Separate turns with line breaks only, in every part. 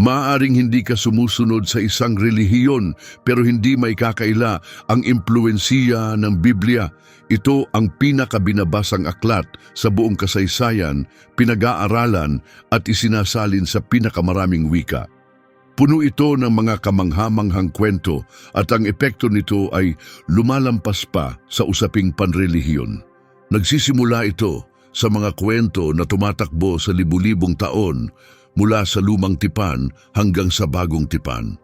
Maaring hindi ka sumusunod sa isang relihiyon pero hindi may kakaila ang impluensiya ng Biblia. Ito ang pinakabinabasang aklat sa buong kasaysayan, pinag-aaralan at isinasalin sa pinakamaraming wika. Puno ito ng mga kamanghamanghang kwento at ang epekto nito ay lumalampas pa sa usaping panrelihiyon. Nagsisimula ito sa mga kwento na tumatakbo sa libu-libong taon mula sa lumang tipan hanggang sa bagong tipan.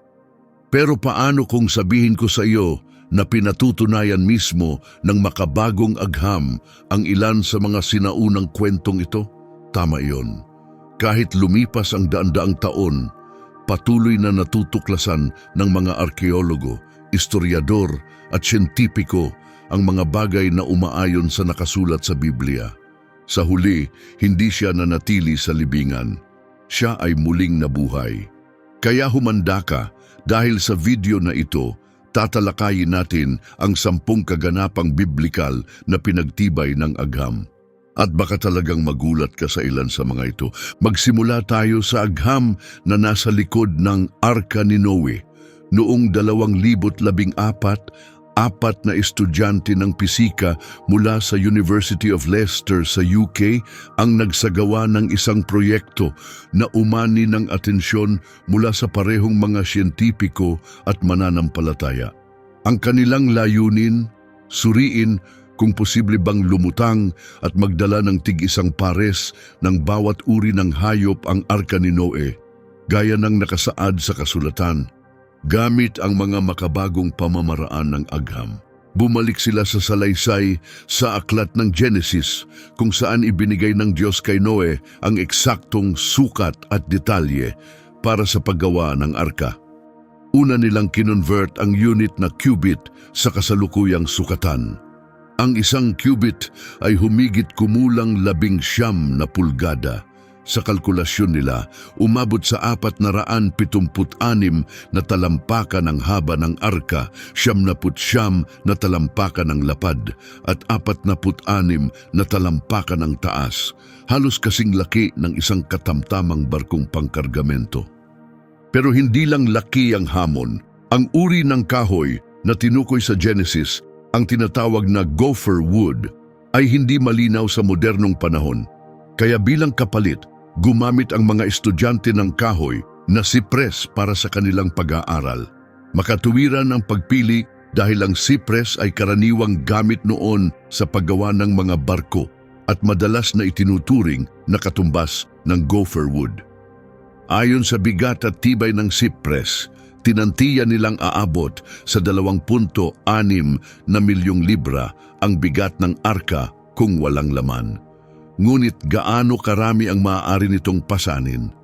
Pero paano kung sabihin ko sa iyo na pinatutunayan mismo ng makabagong agham ang ilan sa mga sinaunang kwentong ito? Tama iyon. Kahit lumipas ang daan-daang taon, patuloy na natutuklasan ng mga arkeologo, historiador at siyentipiko ang mga bagay na umaayon sa nakasulat sa Biblia. Sa huli, hindi siya nanatili sa libingan. Siya ay muling nabuhay. Kaya humanda ka dahil sa video na ito, tatalakayin natin ang sampung kaganapang biblikal na pinagtibay ng agham. At baka talagang magulat ka sa ilan sa mga ito. Magsimula tayo sa agham na nasa likod ng Arka ni Noe. Noong 2014, apat na estudyante ng pisika mula sa University of Leicester sa UK ang nagsagawa ng isang proyekto na umani ng atensyon mula sa parehong mga siyentipiko at mananampalataya. Ang kanilang layunin, suriin kung posible bang lumutang at magdala ng tig-isang pares ng bawat uri ng hayop ang arka ni Noe, gaya ng nakasaad sa kasulatan, gamit ang mga makabagong pamamaraan ng agham. Bumalik sila sa salaysay sa aklat ng Genesis kung saan ibinigay ng Diyos kay Noe ang eksaktong sukat at detalye para sa paggawa ng arka. Una nilang kinonvert ang unit na cubit sa kasalukuyang sukatan. Ang isang cubit ay humigit kumulang labing siyam na pulgada. Sa kalkulasyon nila, umabot sa apat na talampakan ng haba ng arka, siyam na talampakan ng lapad, at apat na talampakan ng taas, halos kasing laki ng isang katamtamang barkong pangkargamento. Pero hindi lang laki ang hamon. Ang uri ng kahoy na tinukoy sa Genesis, ang tinatawag na gopher wood, ay hindi malinaw sa modernong panahon. Kaya bilang kapalit, gumamit ang mga estudyante ng kahoy na sipres para sa kanilang pag-aaral. Makatuwiran ang pagpili dahil ang sipres ay karaniwang gamit noon sa paggawa ng mga barko at madalas na itinuturing na katumbas ng gopher wood. Ayon sa bigat at tibay ng sipres, tinantiya nilang aabot sa 2.6 na milyong libra ang bigat ng arka kung walang laman. Ngunit gaano karami ang maaari nitong pasanin?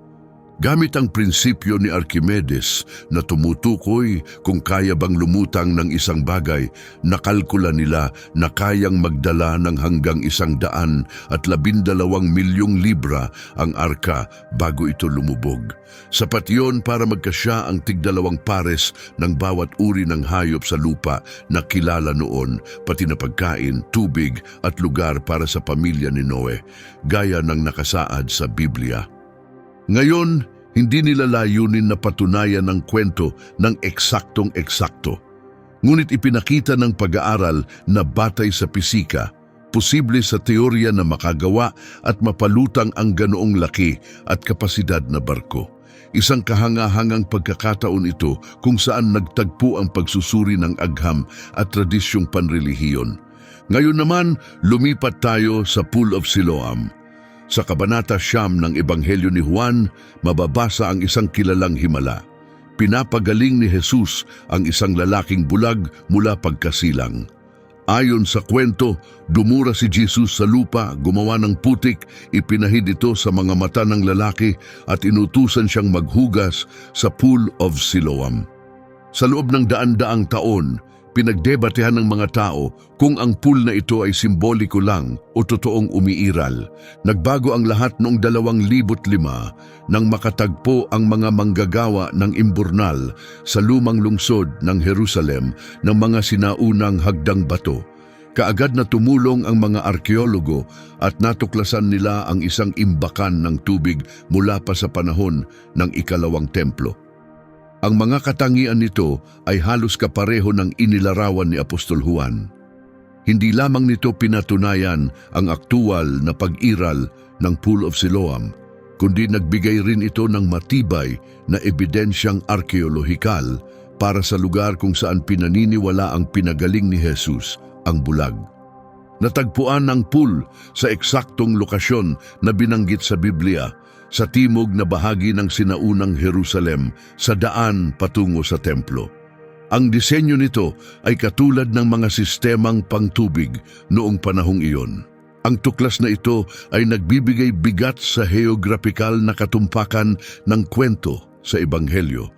Gamit ang prinsipyo ni Archimedes na tumutukoy kung kaya bang lumutang ng isang bagay, nakalkula nila na kayang magdala ng hanggang isang daan at labindalawang milyong libra ang arka bago ito lumubog. Sapat yon para magkasya ang tigdalawang pares ng bawat uri ng hayop sa lupa na kilala noon, pati na pagkain, tubig at lugar para sa pamilya ni Noe, gaya ng nakasaad sa Biblia. Ngayon, hindi nila layunin na patunayan ng kwento ng eksaktong eksakto. Ngunit ipinakita ng pag-aaral na batay sa pisika, posible sa teorya na makagawa at mapalutang ang ganoong laki at kapasidad na barko. Isang kahangahangang pagkakataon ito kung saan nagtagpo ang pagsusuri ng agham at tradisyong panrelihiyon. Ngayon naman, lumipat tayo sa Pool of Siloam. Sa Kabanata Siyam ng Ebanghelyo ni Juan, mababasa ang isang kilalang himala. Pinapagaling ni Jesus ang isang lalaking bulag mula pagkasilang. Ayon sa kwento, dumura si Jesus sa lupa, gumawa ng putik, ipinahid ito sa mga mata ng lalaki at inutusan siyang maghugas sa Pool of Siloam. Sa loob ng daan-daang taon, pinagdebatehan ng mga tao kung ang pool na ito ay simboliko lang o totoong umiiral. Nagbago ang lahat noong 2005 nang makatagpo ang mga manggagawa ng imburnal sa lumang lungsod ng Jerusalem ng mga sinaunang hagdang bato. Kaagad na tumulong ang mga arkeologo at natuklasan nila ang isang imbakan ng tubig mula pa sa panahon ng ikalawang templo. Ang mga katangian nito ay halos kapareho ng inilarawan ni Apostol Juan. Hindi lamang nito pinatunayan ang aktual na pag-iral ng Pool of Siloam, kundi nagbigay rin ito ng matibay na ebidensyang arkeolohikal para sa lugar kung saan pinaniniwala ang pinagaling ni Jesus, ang bulag. Natagpuan ang pool sa eksaktong lokasyon na binanggit sa Biblia sa timog na bahagi ng sinaunang Jerusalem sa daan patungo sa templo. Ang disenyo nito ay katulad ng mga sistemang pangtubig noong panahong iyon. Ang tuklas na ito ay nagbibigay bigat sa geographical na katumpakan ng kwento sa Ebanghelyo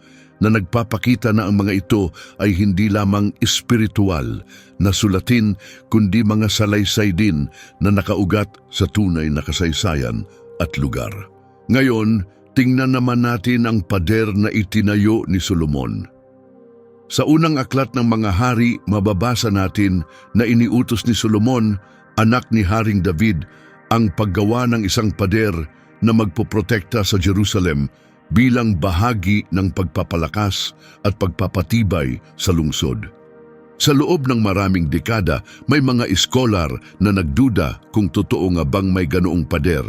na nagpapakita na ang mga ito ay hindi lamang espiritual na sulatin kundi mga salaysay din na nakaugat sa tunay na kasaysayan at lugar. Ngayon, tingnan naman natin ang pader na itinayo ni Solomon. Sa unang aklat ng mga hari, mababasa natin na iniutos ni Solomon, anak ni Haring David, ang paggawa ng isang pader na magpoprotekta sa Jerusalem bilang bahagi ng pagpapalakas at pagpapatibay sa lungsod. Sa loob ng maraming dekada, may mga iskolar na nagduda kung totoo nga bang may ganoong pader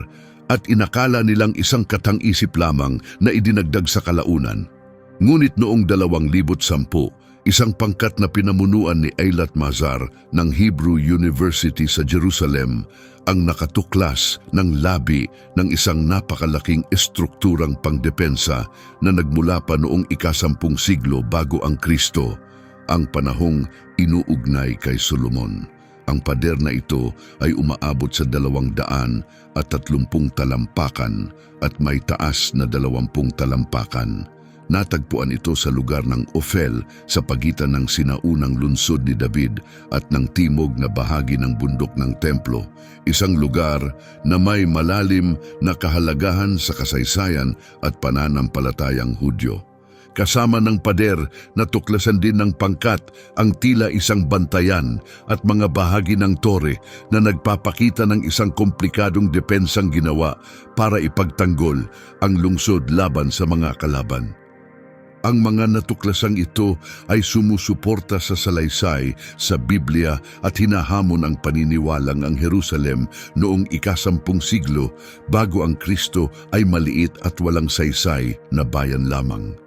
at inakala nilang isang katang-isip lamang na idinagdag sa kalaunan. Ngunit noong 2010, isang pangkat na pinamunuan ni Eilat Mazar ng Hebrew University sa Jerusalem ang nakatuklas ng labi ng isang napakalaking estrukturang pangdepensa na nagmula pa noong ikasampung siglo bago ang Kristo, ang panahong inuugnay kay Solomon. Ang pader na ito ay umaabot sa dalawang daan at tatlumpung talampakan at may taas na dalawampung talampakan. Natagpuan ito sa lugar ng Ophel sa pagitan ng sinaunang lungsod ni David at ng timog na bahagi ng bundok ng templo, isang lugar na may malalim na kahalagahan sa kasaysayan at pananampalatayang Hudyo. Kasama ng pader, natuklasan din ng pangkat ang tila isang bantayan at mga bahagi ng tore na nagpapakita ng isang komplikadong depensang ginawa para ipagtanggol ang lungsod laban sa mga kalaban. Ang mga natuklasang ito ay sumusuporta sa salaysay sa Biblia at hinahamon ang paniniwalang ang Jerusalem noong ikasampung siglo bago ang Kristo ay maliit at walang saysay na bayan lamang.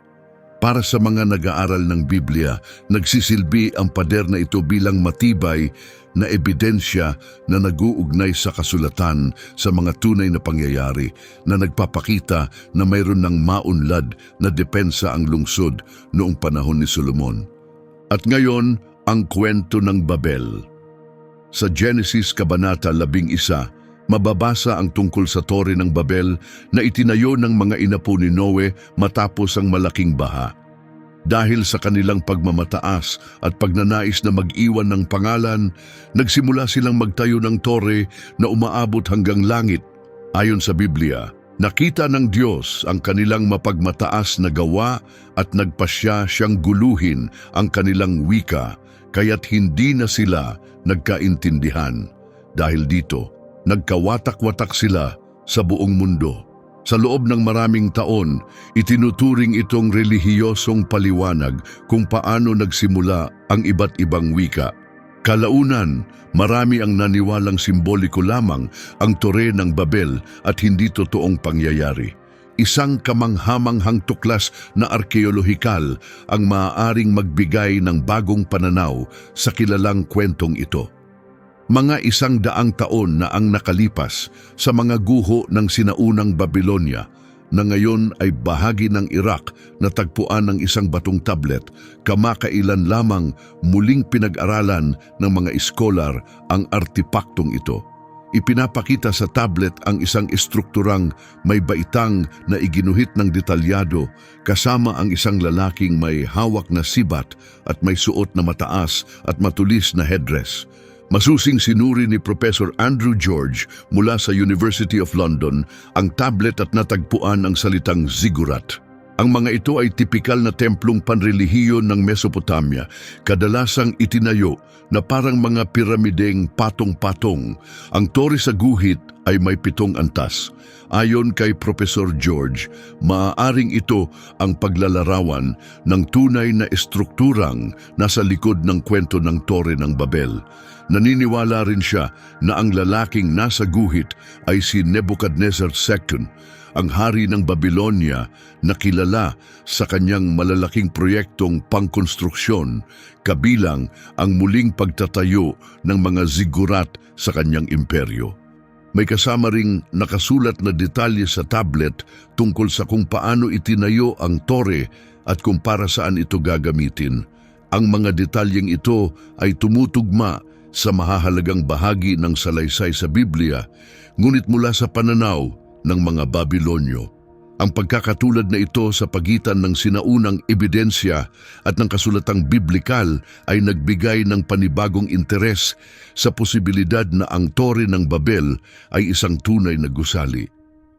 Para sa mga nag-aaral ng Biblia, nagsisilbi ang pader na ito bilang matibay na ebidensya na naguugnay sa kasulatan sa mga tunay na pangyayari na nagpapakita na mayroon ng maunlad na depensa ang lungsod noong panahon ni Solomon. At ngayon, ang kwento ng Babel. Sa Genesis Kabanata 11, mababasa ang tungkol sa Tore ng Babel na itinayo ng mga inapo ni Noe matapos ang malaking baha. Dahil sa kanilang pagmamataas at pagnanais na mag-iwan ng pangalan, nagsimula silang magtayo ng tore na umaabot hanggang langit. Ayon sa Biblia, nakita ng Diyos ang kanilang mapagmataas na gawa at nagpasya siyang guluhin ang kanilang wika, kaya't hindi na sila nagkaintindihan. Dahil dito, nagkawatak-watak sila sa buong mundo. Sa loob ng maraming taon, itinuturing itong relihiyosong paliwanag kung paano nagsimula ang iba't ibang wika. Kalaunan, marami ang naniwalang simboliko lamang ang tore ng Babel at hindi totoong pangyayari. Isang kamanghamanghang tuklas na arkeolohikal ang maaaring magbigay ng bagong pananaw sa kilalang kwentong ito. Mga isang daang taon na ang nakalipas sa mga guho ng sinaunang Babylonia na ngayon ay bahagi ng Iraq na tagpuan ng isang batong tablet, kamakailan lamang muling pinag-aralan ng mga iskolar ang artipaktong ito. Ipinapakita sa tablet ang isang estrukturang may baitang na iginuhit ng detalyado kasama ang isang lalaking may hawak na sibat at may suot na mataas at matulis na headdress. Masusing sinuri ni Professor Andrew George mula sa University of London ang tablet at natagpuan ang salitang ziggurat. Ang mga ito ay tipikal na templong panrelihiyon ng Mesopotamia, kadalasang itinayo na parang mga piramideng patong-patong. Ang tore sa guhit ay may pitong antas. Ayon kay Professor George, maaaring ito ang paglalarawan ng tunay na estrukturang nasa likod ng kwento ng tore ng Babel. Naniniwala rin siya na ang lalaking nasa guhit ay si Nebuchadnezzar II, ang hari ng Babylonia na kilala sa kanyang malalaking proyektong pangkonstruksyon, kabilang ang muling pagtatayo ng mga zigurat sa kanyang imperyo. May kasama ring nakasulat na detalye sa tablet tungkol sa kung paano itinayo ang tore at kung para saan ito gagamitin. Ang mga detalyeng ito ay tumutugma sa mahahalagang bahagi ng salaysay sa Biblia, ngunit mula sa pananaw ng mga Babilonyo. Ang pagkakatulad na ito sa pagitan ng sinaunang ebidensya at ng kasulatang biblikal ay nagbigay ng panibagong interes sa posibilidad na ang tore ng Babel ay isang tunay na gusali.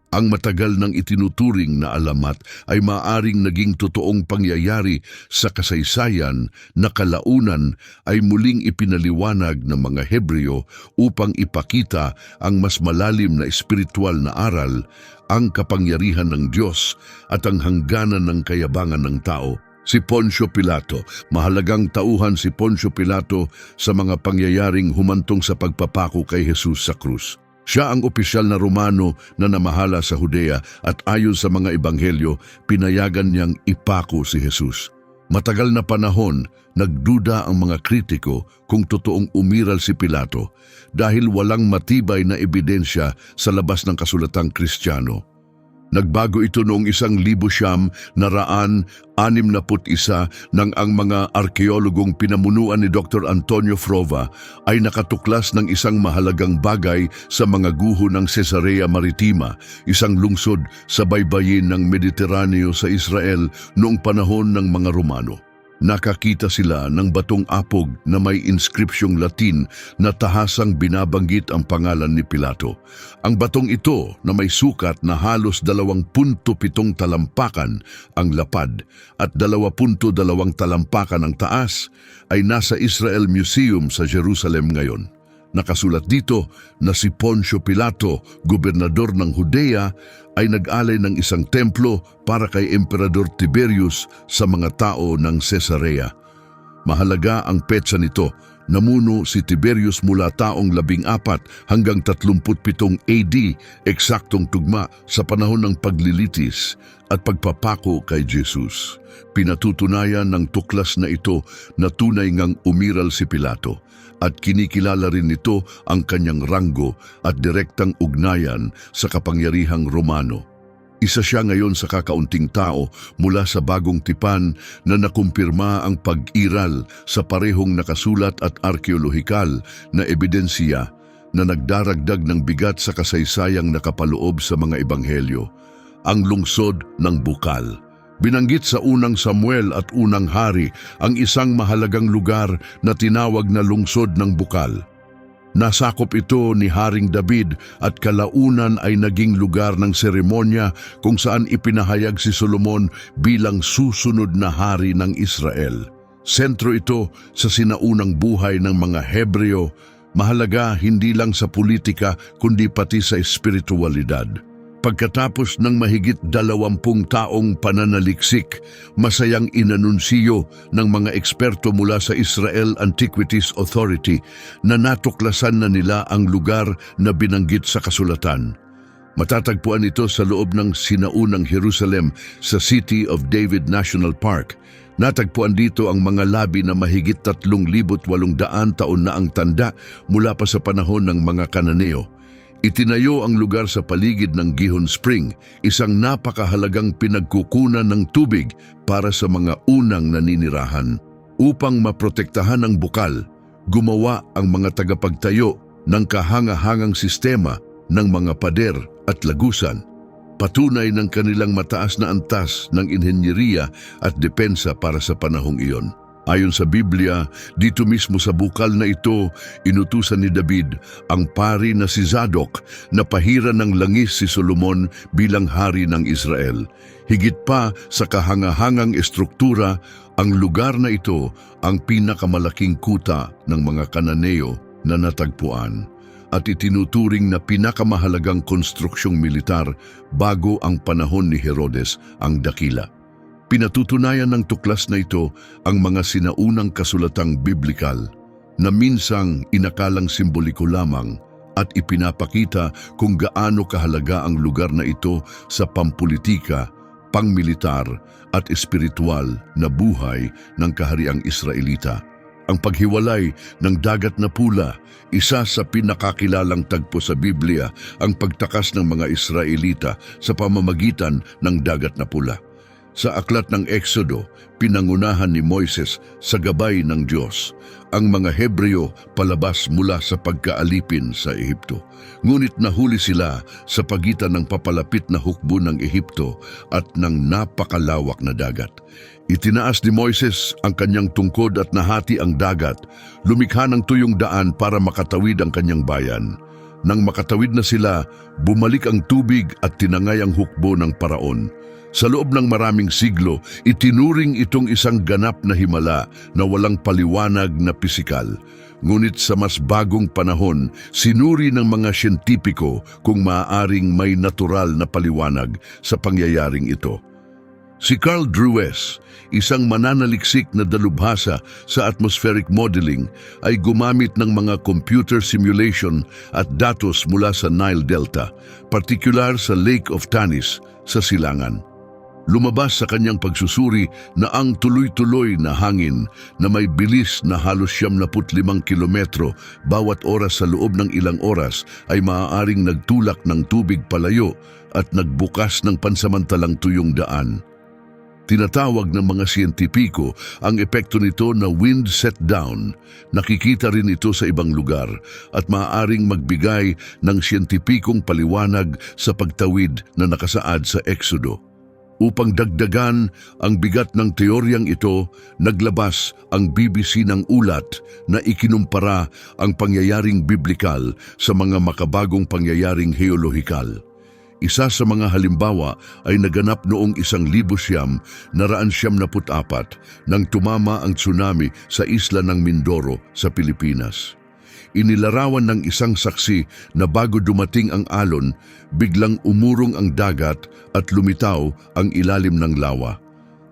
Ang matagal ng itinuturing na alamat ay maaring naging totoong pangyayari sa kasaysayan na kalaunan ay muling ipinaliwanag ng mga Hebreo upang ipakita ang mas malalim na espiritual na aral, ang kapangyarihan ng Diyos at ang hangganan ng kayabangan ng tao. Si Poncio Pilato, mahalagang tauhan si Poncio Pilato sa mga pangyayaring humantong sa pagpapako kay Jesus sa krus. Siya ang opisyal na Romano na namahala sa Judea at ayon sa mga ebanghelyo, pinayagan niyang ipako si Jesus. Matagal na panahon, nagduda ang mga kritiko kung totoong umiral si Pilato dahil walang matibay na ebidensya sa labas ng kasulatang Kristiyano. Nagbago ito noong isang libo siyam na raan anim na isa nang ang mga arkeologong pinamunuan ni Dr. Antonio Frova ay nakatuklas ng isang mahalagang bagay sa mga guho ng Caesarea Maritima, isang lungsod sa baybayin ng Mediteraneo sa Israel noong panahon ng mga Romano. Nakakita sila ng batong apog na may inskripsyong Latin na tahasang binabanggit ang pangalan ni Pilato. Ang batong ito na may sukat na halos 2.7 talampakan ang lapad at 2.2 talampakan ang taas ay nasa Israel Museum sa Jerusalem ngayon. Nakasulat dito na si Poncio Pilato, gobernador ng Judea, ay nag-alay ng isang templo para kay Emperador Tiberius sa mga tao ng Caesarea. Mahalaga ang petsa nito. Namuno si Tiberius mula taong labing apat hanggang 37 AD, eksaktong tugma sa panahon ng paglilitis at pagpapako kay Jesus. Pinatutunayan ng tuklas na ito na tunay ngang umiral si Pilato at kinikilala rin nito ang kanyang ranggo at direktang ugnayan sa kapangyarihang Romano. Isa siya ngayon sa kakaunting tao mula sa bagong tipan na nakumpirma ang pag-iral sa parehong nakasulat at arkeolohikal na ebidensya na nagdaragdag ng bigat sa kasaysayang nakapaloob sa mga ebanghelyo, ang lungsod ng Bukal. Binanggit sa unang Samuel at unang hari ang isang mahalagang lugar na tinawag na lungsod ng Bukal. Nasakop ito ni Haring David at kalaunan ay naging lugar ng seremonya kung saan ipinahayag si Solomon bilang susunod na hari ng Israel. Sentro ito sa sinaunang buhay ng mga Hebreo, mahalaga hindi lang sa politika kundi pati sa espiritualidad. Pagkatapos ng mahigit dalawampung taong pananaliksik, masayang inanunsiyo ng mga eksperto mula sa Israel Antiquities Authority na natuklasan na nila ang lugar na binanggit sa kasulatan. Matatagpuan ito sa loob ng sinaunang Jerusalem sa City of David National Park. Natagpuan dito ang mga labi na mahigit 3,800 taon na ang tanda mula pa sa panahon ng mga Kananeo. Itinayo ang lugar sa paligid ng Gihon Spring, isang napakahalagang pinagkukunan ng tubig para sa mga unang naninirahan. Upang maprotektahan ang bukal, gumawa ang mga tagapagtayo ng kahanga-hangang sistema ng mga pader at lagusan. Patunay ng kanilang mataas na antas ng inhenyeriya at depensa para sa panahong iyon. Ayon sa Biblia, dito mismo sa bukal na ito, inutusan ni David ang pari na si Zadok na pahiran ng langis si Solomon bilang hari ng Israel. Higit pa sa kahangahangang estruktura, ang lugar na ito ang pinakamalaking kuta ng mga Kananeo na natagpuan at itinuturing na pinakamahalagang konstruksyong militar bago ang panahon ni Herodes ang dakila. Pinatutunayan ng tuklas na ito ang mga sinaunang kasulatang biblikal na minsang inakalang simboliko lamang at ipinapakita kung gaano kahalaga ang lugar na ito sa pampolitika, pangmilitar at espiritual na buhay ng kahariang Israelita. Ang paghiwalay ng dagat na pula, isa sa pinakakilalang tagpo sa Biblia, ang pagtakas ng mga Israelita sa pamamagitan ng dagat na pula. Sa aklat ng Exodo, pinangunahan ni Moises sa gabay ng Diyos ang mga Hebreo palabas mula sa pagkaalipin sa Ehipto. Ngunit nahuli sila sa pagitan ng papalapit na hukbo ng Ehipto at ng napakalawak na dagat. Itinaas ni Moises ang kanyang tungkod at nahati ang dagat, lumikha ng tuyong daan para makatawid ang kanyang bayan. Nang makatawid na sila, bumalik ang tubig at tinangay ang hukbo ng paraon. Sa loob ng maraming siglo, itinuring itong isang ganap na himala na walang paliwanag na pisikal. Ngunit sa mas bagong panahon, sinuri ng mga siyentipiko kung maaaring may natural na paliwanag sa pangyayaring ito. Si Carl Drues, isang mananaliksik na dalubhasa sa atmospheric modeling, ay gumamit ng mga computer simulation at datos mula sa Nile Delta, partikular sa Lake of Tanis sa Silangan. Lumabas sa kanyang pagsusuri na ang tuloy-tuloy na hangin na may bilis na halos siyam na limang kilometro bawat oras sa loob ng ilang oras ay maaaring nagtulak ng tubig palayo at nagbukas ng pansamantalang tuyong daan. Tinatawag ng mga siyentipiko ang epekto nito na wind set down. Nakikita rin ito sa ibang lugar at maaaring magbigay ng siyentipikong paliwanag sa pagtawid na nakasaad sa Exodo. Upang dagdagan ang bigat ng teoryang ito, naglabas ang BBC ng ulat na ikinumpara ang pangyayaring biblikal sa mga makabagong pangyayaring heolohikal. Isa sa mga halimbawa ay naganap noong isang libo siyam na raan siyam na apat nang tumama ang tsunami sa isla ng Mindoro sa Pilipinas. Inilarawan ng isang saksi na bago dumating ang alon, biglang umurong ang dagat at lumitaw ang ilalim ng lawa.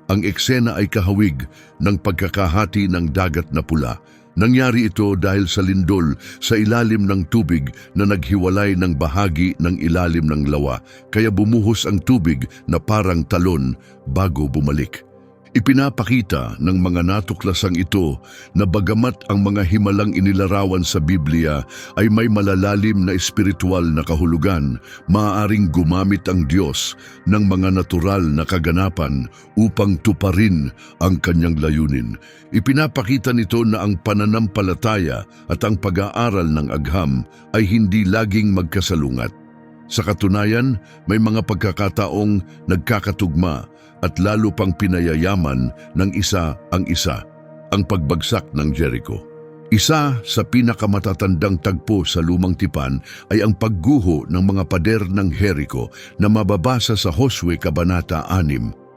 Ang eksena ay kahawig ng pagkakahati ng dagat na pula. Nangyari ito dahil sa lindol sa ilalim ng tubig na naghiwalay ng bahagi ng ilalim ng lawa, kaya bumuhos ang tubig na parang talon bago bumalik. Ipinapakita ng mga natuklasang ito na bagamat ang mga himalang inilarawan sa Biblia ay may malalalim na espiritual na kahulugan, maaaring gumamit ang Diyos ng mga natural na kaganapan upang tuparin ang kanyang layunin. Ipinapakita nito na ang pananampalataya at ang pag-aaral ng agham ay hindi laging magkasalungat. Sa katunayan, may mga pagkakataong nagkakatugma at lalo pang pinayayaman ng isa ang isa, ang pagbagsak ng Jericho. Isa sa pinakamatatandang tagpo sa lumang tipan ay ang pagguho ng mga pader ng Jericho na mababasa sa Hoswe Kabanata 6.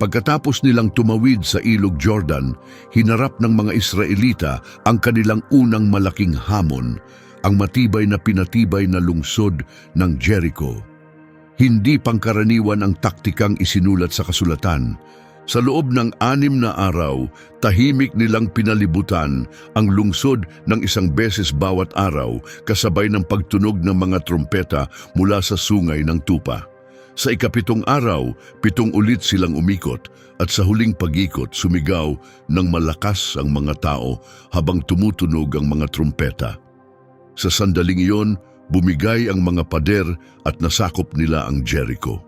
Pagkatapos nilang tumawid sa ilog Jordan, hinarap ng mga Israelita ang kanilang unang malaking hamon, ang matibay na pinatibay na lungsod ng Jericho. Hindi pangkaraniwan ang taktikang isinulat sa kasulatan. Sa loob ng anim na araw, tahimik nilang pinalibutan ang lungsod ng isang beses bawat araw kasabay ng pagtunog ng mga trompeta mula sa sungay ng tupa. Sa ikapitong araw, pitong ulit silang umikot at sa huling pagikot sumigaw ng malakas ang mga tao habang tumutunog ang mga trompeta. Sa sandaling iyon, bumigay ang mga pader at nasakop nila ang Jericho.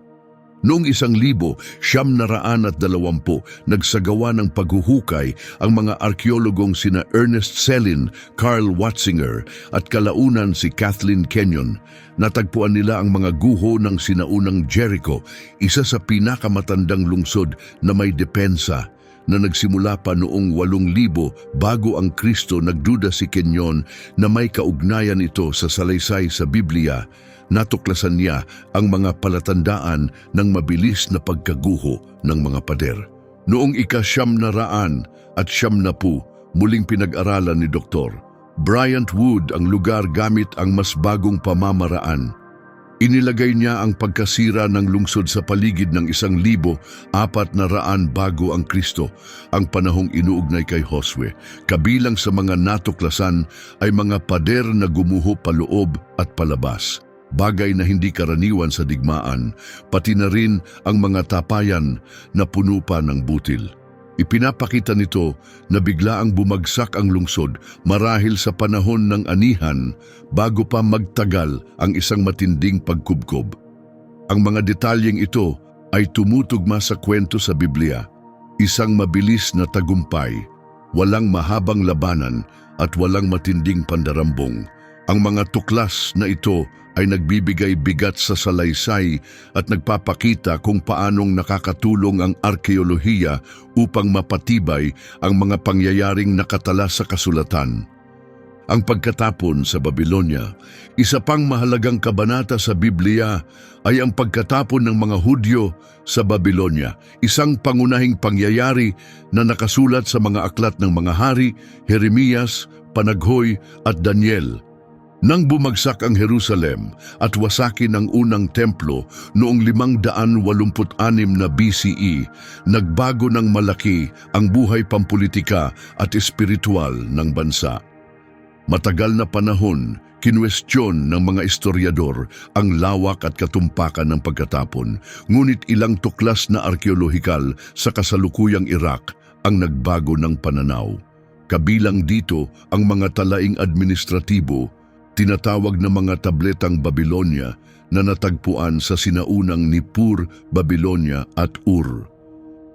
Noong isang libo, siyam na raan at dalawampu, nagsagawa ng paghuhukay ang mga arkeologong sina Ernest Selin, Carl Watzinger at kalaunan si Kathleen Kenyon. Natagpuan nila ang mga guho ng sinaunang Jericho, isa sa pinakamatandang lungsod na may depensa na nagsimula pa noong 8,000 bago ang Kristo nagduda si Kenyon na may kaugnayan ito sa salaysay sa Biblia, natuklasan niya ang mga palatandaan ng mabilis na pagkaguho ng mga pader. Noong ikasyam na raan at siyam na pu, muling pinag-aralan ni Dr. Bryant Wood ang lugar gamit ang mas bagong pamamaraan. Inilagay niya ang pagkasira ng lungsod sa paligid ng isang libo apat na raan bago ang Kristo, ang panahong inuugnay kay Josue. Kabilang sa mga natuklasan ay mga pader na gumuho paloob at palabas. Bagay na hindi karaniwan sa digmaan, pati na rin ang mga tapayan na puno pa ng butil. Ipinapakita nito na bigla ang bumagsak ang lungsod marahil sa panahon ng anihan bago pa magtagal ang isang matinding pagkubkob. Ang mga detalyeng ito ay tumutugma sa kwento sa Biblia, isang mabilis na tagumpay, walang mahabang labanan at walang matinding pandarambong. Ang mga tuklas na ito ay nagbibigay bigat sa salaysay at nagpapakita kung paanong nakakatulong ang arkeolohiya upang mapatibay ang mga pangyayaring nakatala sa kasulatan. Ang pagkatapon sa Babylonia, isa pang mahalagang kabanata sa Biblia ay ang pagkatapon ng mga Hudyo sa Babylonia, isang pangunahing pangyayari na nakasulat sa mga aklat ng mga hari, Jeremias, Panaghoy at Daniel. Nang bumagsak ang Jerusalem at wasakin ang unang templo noong 586 na BCE, nagbago ng malaki ang buhay pampolitika at espiritual ng bansa. Matagal na panahon, kinwestiyon ng mga istoryador ang lawak at katumpakan ng pagkatapon, ngunit ilang tuklas na arkeolohikal sa kasalukuyang Iraq ang nagbago ng pananaw. Kabilang dito ang mga talaing administratibo tinatawag na mga tabletang Babylonia na natagpuan sa sinaunang Nippur, Babylonia at Ur.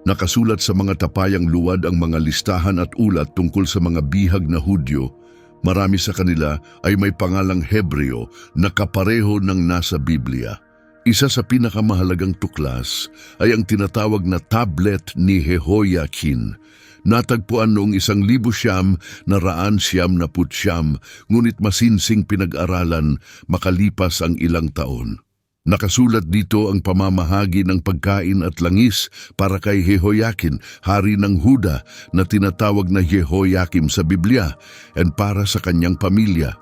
Nakasulat sa mga tapayang luwad ang mga listahan at ulat tungkol sa mga bihag na Hudyo. Marami sa kanila ay may pangalang Hebreo na kapareho ng nasa Biblia. Isa sa pinakamahalagang tuklas ay ang tinatawag na tablet ni Jehoiakin Natagpuan noong isang libo siyam na raan siyam na putsyam, ngunit masinsing pinag-aralan makalipas ang ilang taon. Nakasulat dito ang pamamahagi ng pagkain at langis para kay Jehoiakin, hari ng Huda na tinatawag na Jehoiakim sa Biblia, and para sa kanyang pamilya.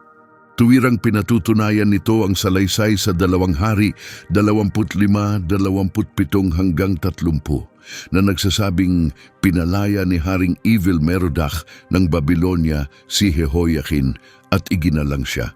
Tuwirang pinatutunayan nito ang salaysay sa dalawang hari, 25, 27 hanggang 30, na nagsasabing pinalaya ni Haring Evil Merodach ng Babylonia si Jehoiakin at iginalang siya.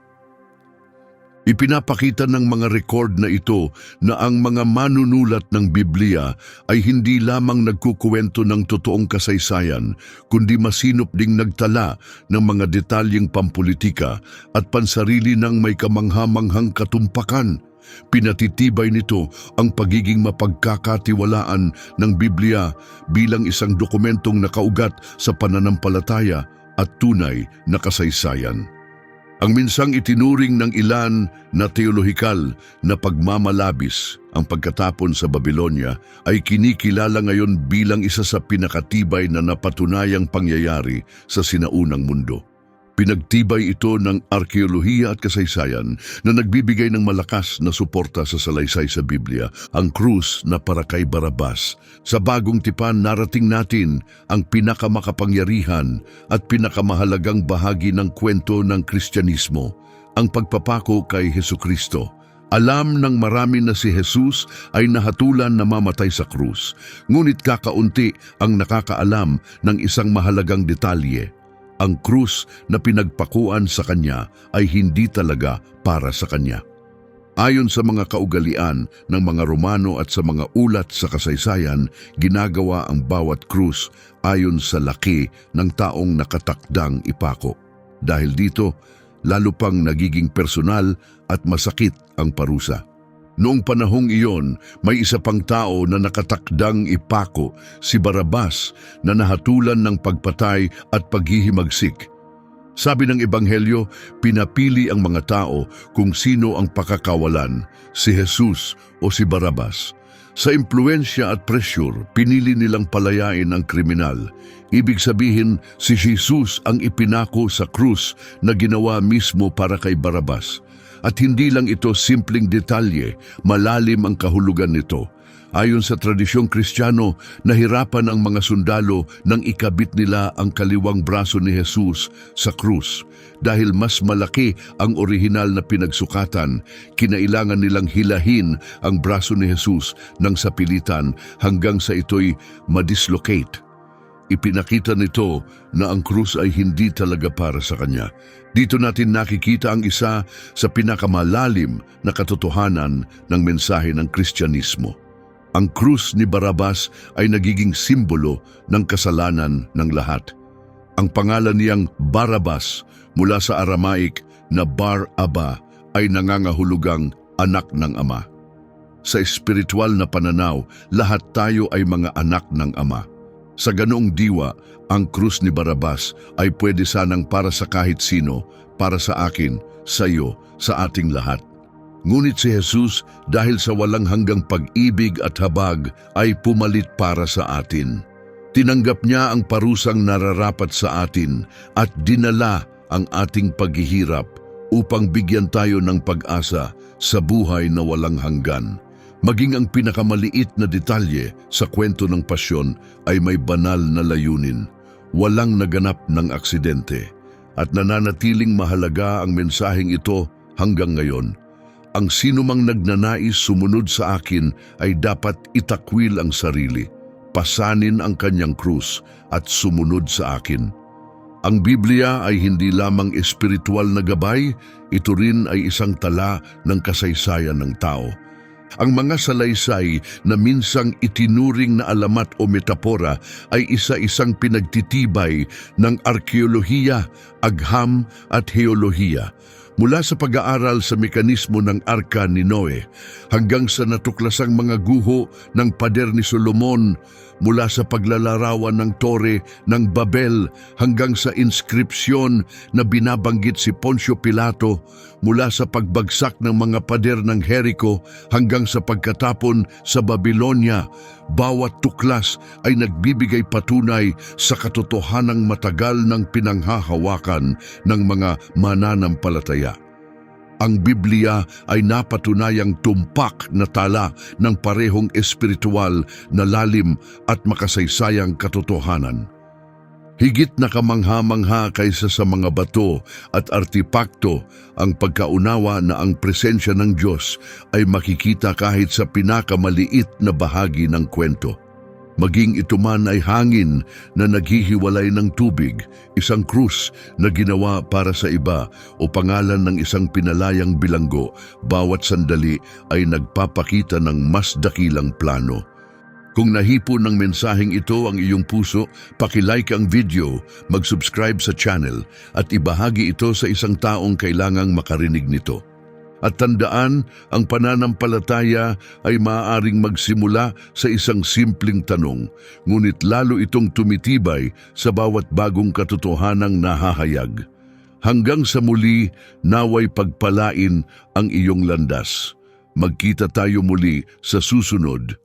Ipinapakita ng mga record na ito na ang mga manunulat ng Biblia ay hindi lamang nagkukuwento ng totoong kasaysayan, kundi masinop ding nagtala ng mga detalyeng pampolitika at pansarili ng may kamanghamanghang katumpakan. Pinatitibay nito ang pagiging mapagkakatiwalaan ng Biblia bilang isang dokumentong nakaugat sa pananampalataya at tunay na kasaysayan. Ang minsang itinuring ng ilan na teolohikal na pagmamalabis ang pagkatapon sa Babylonia ay kinikilala ngayon bilang isa sa pinakatibay na napatunayang pangyayari sa sinaunang mundo. Pinagtibay ito ng arkeolohiya at kasaysayan na nagbibigay ng malakas na suporta sa salaysay sa Biblia, ang krus na para kay Barabas. Sa bagong tipan, narating natin ang pinakamakapangyarihan at pinakamahalagang bahagi ng kwento ng Kristyanismo, ang pagpapako kay Heso Kristo. Alam ng marami na si Jesus ay nahatulan na mamatay sa krus, ngunit kakaunti ang nakakaalam ng isang mahalagang detalye ang krus na pinagpakuan sa kanya ay hindi talaga para sa kanya. Ayon sa mga kaugalian ng mga Romano at sa mga ulat sa kasaysayan, ginagawa ang bawat krus ayon sa laki ng taong nakatakdang ipako. Dahil dito, lalo pang nagiging personal at masakit ang parusa. Noong panahong iyon, may isa pang tao na nakatakdang ipako, si Barabas, na nahatulan ng pagpatay at paghihimagsik. Sabi ng Ebanghelyo, pinapili ang mga tao kung sino ang pakakawalan, si Jesus o si Barabas. Sa impluensya at pressure, pinili nilang palayain ang kriminal. Ibig sabihin, si Jesus ang ipinako sa krus na ginawa mismo para kay Barabas. At hindi lang ito simpleng detalye, malalim ang kahulugan nito. Ayon sa tradisyong kristyano, nahirapan ang mga sundalo nang ikabit nila ang kaliwang braso ni Jesus sa krus. Dahil mas malaki ang orihinal na pinagsukatan, kinailangan nilang hilahin ang braso ni Jesus ng sapilitan hanggang sa ito'y madislocate. Ipinakita nito na ang krus ay hindi talaga para sa kanya. Dito natin nakikita ang isa sa pinakamalalim na katotohanan ng mensahe ng Kristyanismo. Ang krus ni Barabas ay nagiging simbolo ng kasalanan ng lahat. Ang pangalan niyang Barabas mula sa Aramaic na Bar-Aba ay nangangahulugang anak ng ama. Sa espiritual na pananaw, lahat tayo ay mga anak ng ama. Sa ganoong diwa, ang krus ni Barabas ay pwede sanang para sa kahit sino, para sa akin, sa iyo, sa ating lahat. Ngunit si Jesus, dahil sa walang hanggang pag-ibig at habag, ay pumalit para sa atin. Tinanggap niya ang parusang nararapat sa atin at dinala ang ating paghihirap upang bigyan tayo ng pag-asa sa buhay na walang hanggan. Maging ang pinakamaliit na detalye sa kwento ng pasyon ay may banal na layunin. Walang naganap ng aksidente at nananatiling mahalaga ang mensaheng ito hanggang ngayon. Ang sinumang nagnanais sumunod sa akin ay dapat itakwil ang sarili, pasanin ang kanyang krus at sumunod sa akin. Ang Biblia ay hindi lamang espiritual na gabay, ito rin ay isang tala ng kasaysayan ng tao. Ang mga salaysay na minsang itinuring na alamat o metapora ay isa-isang pinagtitibay ng arkeolohiya, agham at heolohiya. Mula sa pag-aaral sa mekanismo ng arka ni Noe hanggang sa natuklasang mga guho ng pader ni Solomon, mula sa paglalarawan ng tore ng Babel hanggang sa inskripsyon na binabanggit si Poncio Pilato, mula sa pagbagsak ng mga pader ng Jericho hanggang sa pagkatapon sa Babylonia, bawat tuklas ay nagbibigay patunay sa katotohanang matagal ng pinanghahawakan ng mga mananampalataya. Ang Biblia ay napatunayang tumpak na tala ng parehong espiritual na lalim at makasaysayang katotohanan. Higit na kamangha-mangha kaysa sa mga bato at artipakto ang pagkaunawa na ang presensya ng Diyos ay makikita kahit sa pinakamaliit na bahagi ng kwento. Maging ito man ay hangin na naghihiwalay ng tubig, isang krus na ginawa para sa iba o pangalan ng isang pinalayang bilanggo, bawat sandali ay nagpapakita ng mas dakilang plano. Kung nahipo ng mensaheng ito ang iyong puso, pakilike ang video, mag-subscribe sa channel at ibahagi ito sa isang taong kailangang makarinig nito. At tandaan, ang pananampalataya ay maaaring magsimula sa isang simpleng tanong, ngunit lalo itong tumitibay sa bawat bagong katotohanang nahahayag. Hanggang sa muli, naway pagpalain ang iyong landas. Magkita tayo muli sa susunod